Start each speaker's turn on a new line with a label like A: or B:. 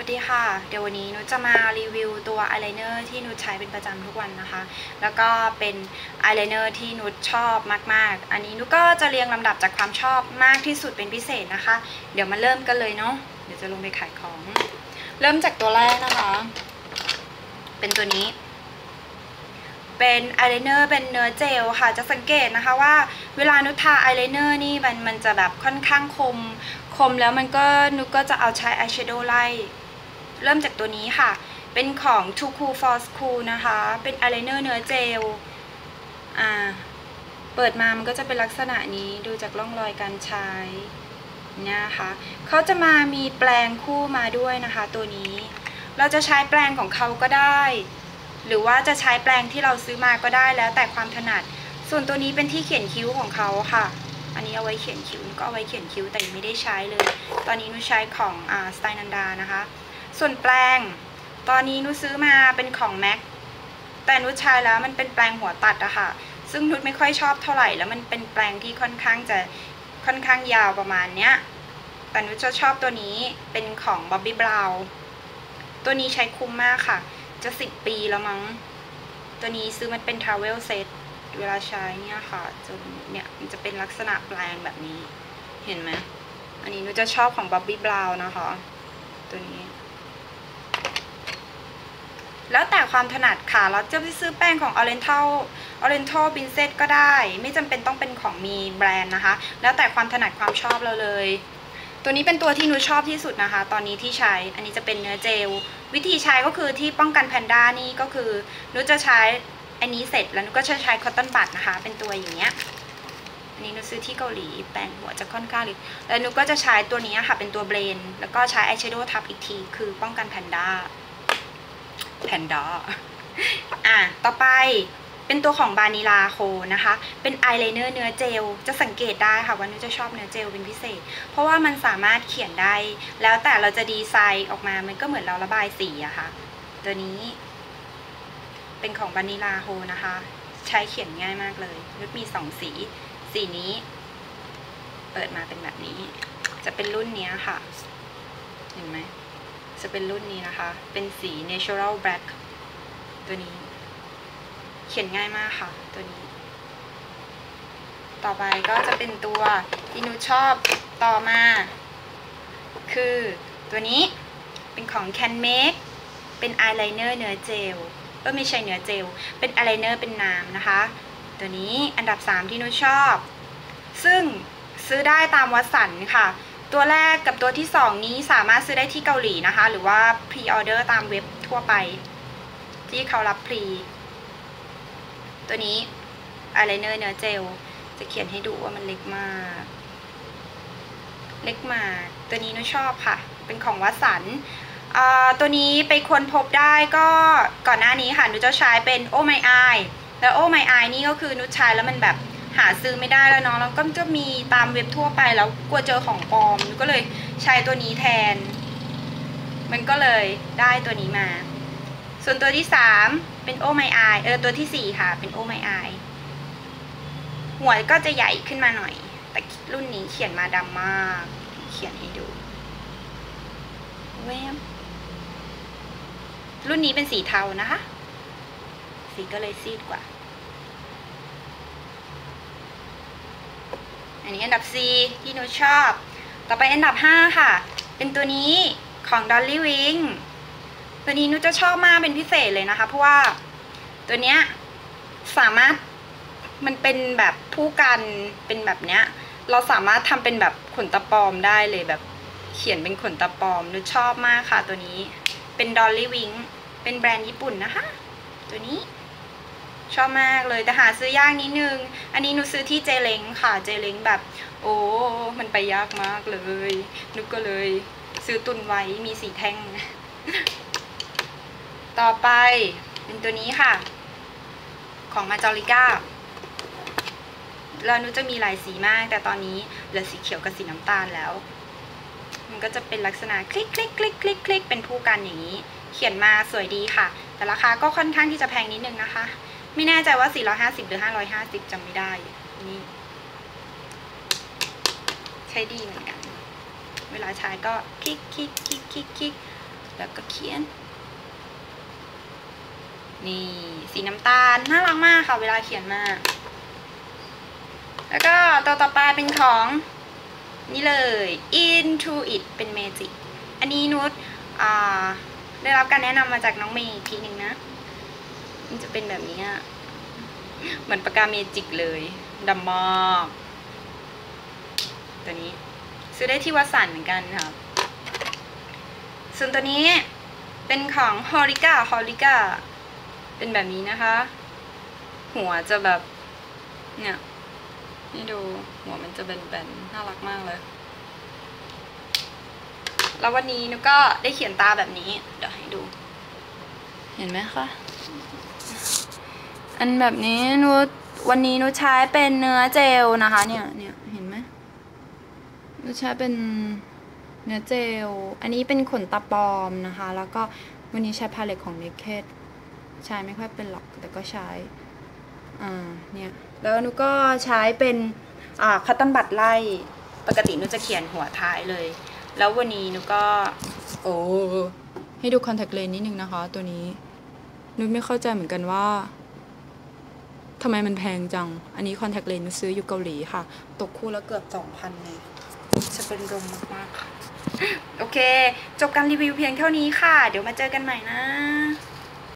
A: สวัสดีค่ะ เดี๋ยววันนี้นุชจะมารีวิวตัวอายไลเนอร์ที่นุชใช้เป็นประจำทุกวันนะคะ แล้วก็เป็นอายไลเนอร์ที่นุชชอบมากๆ อันนี้นุชก็จะเรียงลำดับจากความชอบมากที่สุดเป็นพิเศษนะคะ เดี๋ยวมาเริ่มกันเลยเนาะ เดี๋ยวจะลงไปขายของ เริ่มจากตัวแรกนะคะ เป็นตัวนี้ เป็นอายไลเนอร์เป็นเนื้อเจลค่ะ จะสังเกตนะคะว่า เวลานุชทาอายไลเนอร์นี่มันมันจะแบบค่อนข้างคม คมแล้วมันก็นุชก็จะเอาใช้อายแชโดว์ไล่ เริ่มจากตัวนี้ค่ะ เป็นของ Too Cool for School นะคะ เป็นอายไลเนอร์เนื้อเจล อ่า เปิดมามันก็จะเป็นลักษณะนี้ดูจากร่องรอยการใช้นี่ยค่ะเขาจะมามีแปลงคู่มาด้วยนะคะ ตัวนี้ เราจะใช้แปลงของเขาก็ได้ หรือว่าจะใช้แปลงที่เราซื้อมาก็ได้แล้วแต่ความถนัด ส่วนตัวนี้เป็นที่เขียนคิ้วของเขาค่ะ อันนี้เอาไว้เขียนคิ้วก็เอาไว้เขียนคิ้วแต่ยังไม่ได้ใช้เลย ตอนนี้นุใช้ของอ่าสไตนันดานะคะ ส่วนแปลง ตอนนี้นุซื้อมาเป็นของแม็กแต่นุชใช้แล้วมันเป็นแปลงหัวตัดอะค่ะ ซึ่งนุชไม่ค่อยชอบเท่าไหร่แล้วมันเป็นแปลงที่ค่อนข้างจะค่อนข้างยาวประมาณเนี้ยแต่นุชจะชอบตัวนี้เป็นของบ๊อบบี้บราวตัวนี้ใช้คุ้มมากค่ะ จะสิบปีแล้วมั้ง ตัวนี้ซื้อมันเป็นทราเวลเซตเวลาใช้เนี่ยค่ะจนเนี่ยมันจะเป็นลักษณะแปลงแบบนี้ เห็นไหมอันนี้นุชจะชอบของบ๊อบบี้บราวนะคะ ตัวนี้ แล้วแต่ความถนัดค่ะเราจะไปซื้อแป้งของ Oriental Oriental b i n s e t ก็ได้ ไม่จำเป็นต้องเป็นของมีแบรนด์นะคะ แล้วแต่ความถนัดความชอบเราเลย ตัวนี้เป็นตัวที่นุชชอบที่สุดนะคะ ตอนนี้ที่ใช้ อันนี้จะเป็นเนื้อเจล วิธีใช้ก็คือที่ป้องกันแพนด้านี่ก็คือนุชจะใช้อันนี้เสร็จแล้วนุชก็จะใช้คอตตอนบัดนะคะ เป็นตัวอย่างเงี้ยอันนี้นุชซื้อที่เกาหลีแปรงหัวจะค่อนข้างลึกแล้วนุชก็จะใช้ตัวนี้ค่ะเป็นตัวเบรนแล้วก็ใช้อายแชโดว์ทับอีกที คือป้องกันแพนด้า แพนด้าอะต่อไปเป็นตัวของบานิลาโคนะคะ เป็นอายไลเนอร์เนื้อเจล จะสังเกตได้ค่ะว่านุชจะชอบเนื้อเจลเป็นพิเศษ เพราะว่ามันสามารถเขียนได้ แล้วแต่เราจะดีไซน์ออกมา มันก็เหมือนเราระบายสีอะค่ะ ตัวนี้ เป็นของบานิลาโฮนะคะ ใช้เขียนง่ายมากเลยนุชมีสองสี สีนี้ เปิดมาเป็นแบบนี้ จะเป็นรุ่นนี้ค่ะ เห็นไหม จะเป็นรุ่นนี้นะคะ เป็นสี natural black ตัวนี้ เขียนง่ายมากค่ะ ตัวนี้ ต่อไปก็จะเป็นตัวที่นุชอบต่อมา คือตัวนี้เป็นของ Can Make เป็นอายไลเนอร์เนื้อเจลเออไม่ใช่เนื้อเจล เป็นอายไลเนอร์เป็นน้ำนะคะ ตัวนี้อันดับ 3 ที่นุชชอบ ซึ่งซื้อได้ตามวัดสันค่ะ ตัวแรกกับตัวที่ 2 นี้สามารถซื้อได้ที่เกาหลีนะคะ หรือว่าพรีออเดอร์ตามเว็บทั่วไป ที่เขารับพรี ตัวนี้อายไลเนอร์เนื้อเจล จะเขียนให้ดูว่ามันเล็กมาก เล็กมาก ตัวนี้นุชอบค่ะ เป็นของวัดสันตัวนี้ไปค้นพบได้ก็ก่อนหน้านี้ค่ะนุชจะใช้เป็นโอไมไอแล้วโอไมไอนี่ก็คือนุชใช้แล้วมันแบบ หาซื้อไม่ได้แล้วเนาะแล้วก็จะมีตามเว็บทั่วไปแล้วกลัวเจอของปลอมก็เลยใช้ตัวนี้แทน มันก็เลยได้ตัวนี้มา ส่วนตัวที่สามเป็นโอไมไอเออตัวที่สี่ค่ะ เป็นโอไมไอหัวก็จะใหญ่ขึ้นมาหน่อย แต่รุ่นนี้เขียนมาดำมาก เขียนให้ดูเวมรุ่นนี้เป็นสีเทานะคะ สีก็เลยซีดกว่า อันนี้อันดับ C ที่หนูชอบ ต่อไปอันดับ 5 ค่ะ เป็นตัวนี้ของ Dolly Wing ตัวนี้หนูจะชอบมากเป็นพิเศษเลยนะคะ เพราะว่าตัวเนี้ยสามารถมันเป็นแบบผู้กันเป็นแบบเนี้ย เราสามารถทำเป็นแบบขนตะปอมได้เลยแบบเขียนเป็นขนตะปอมหนูชอบมากค่ะตัวนี้ เป็น Dolly Wing เป็นแบรนด์ญี่ปุ่นนะคะ ตัวนี้ ชอบมากเลยแต่หาซื้อยากนิดนึง อันนี้หนูซื้อที่เจเล้งค่ะเจเล้งแบบ โอ้มันไปยากมากเลยนุกก็เลย ซื้อตุนไว้มีสีแท่ง ต่อไปเป็นตัวนี้ค่ะ ของมาจอริก้าแล้วนุจะมีหลายสีมาก แต่ตอนนี้เหลือสีเขียวกับสีน้ำตาลแล้ว มันก็จะเป็นลักษณะคลิกคลิกคลิกคลิกคลิกเป็นผู้กันอย่างนี้ เขียนมาสวยดีค่ะ แต่ราคาก็ค่อนข้างที่จะแพงนิดนึงนะคะ ไม่แน่ใจว่า 450 หรือ 550จำไม่ได้ นี่ ใช้ดีเหมือนกัน เวลาใช้ก็คลิกคลิกคลิกคลิกคลิกแล้วก็เขียน นี่ สีน้ำตาล น่ารักมากค่ะ เวลาเขียนมาก แล้วก็ตัวต่อไปเป็นของนี่เลย Into It เป็น Magic อันนี้นุชได้รับการแนะนำมาจากน้องเมย์อีกทีหนึ่งนะ มันจะเป็นแบบนี้อะเหมือนปากกาเมจิกเลยดำมากตัวนี้ ซื้อได้ที่วัดสันเหมือนกันค่ะส่วนตัวนี้เป็นของ h o r i c a h o r i c a เป็นแบบนี้นะคะ หัวจะแบบ เนี่ย นี่ดูหัวมันจะแบนๆ น่ารักมากเลย แล้ววันนี้นุก็ได้เขียนตาแบบนี้ เดี๋ยวให้ดู เห็นไหมคะ อันแบบนี้นุชวันนี้นุชใช้เป็นเนื้อเจลนะคะ เนี่ยเนี่ยเห็นไหมนุชใช้เป็นเนื้อเจล อันนี้เป็นขนตาปลอมนะคะ แล้วก็วันนี้ใช้พาเลตของ Naked ใช้ไม่ค่อยเป็นหรอกแต่ก็ใช้อ่าเนี่ยแล้วนุก็ใช้เป็นอ่าคัตตันบัตไล่ปกตินุจะเขียนหัวท้ายเลย แล้ววันนี้นุก็โอ้ให้ดูคอนแทคเลนส์นิดนึงนะคะ ตัวนี้นุไม่เข้าใจเหมือนกันว่า ทำไมมันแพงจัง อันนี้คอนแทคเลนส์ซื้ออยู่เกาหลีค่ะ ตกคู่แล้วเกือบสองพันเลยจะเป็นรมมากๆค่ะ โอเค จบการรีวิวเพียงเท่านี้ค่ะ เดี๋ยวมาเจอกันใหม่นะ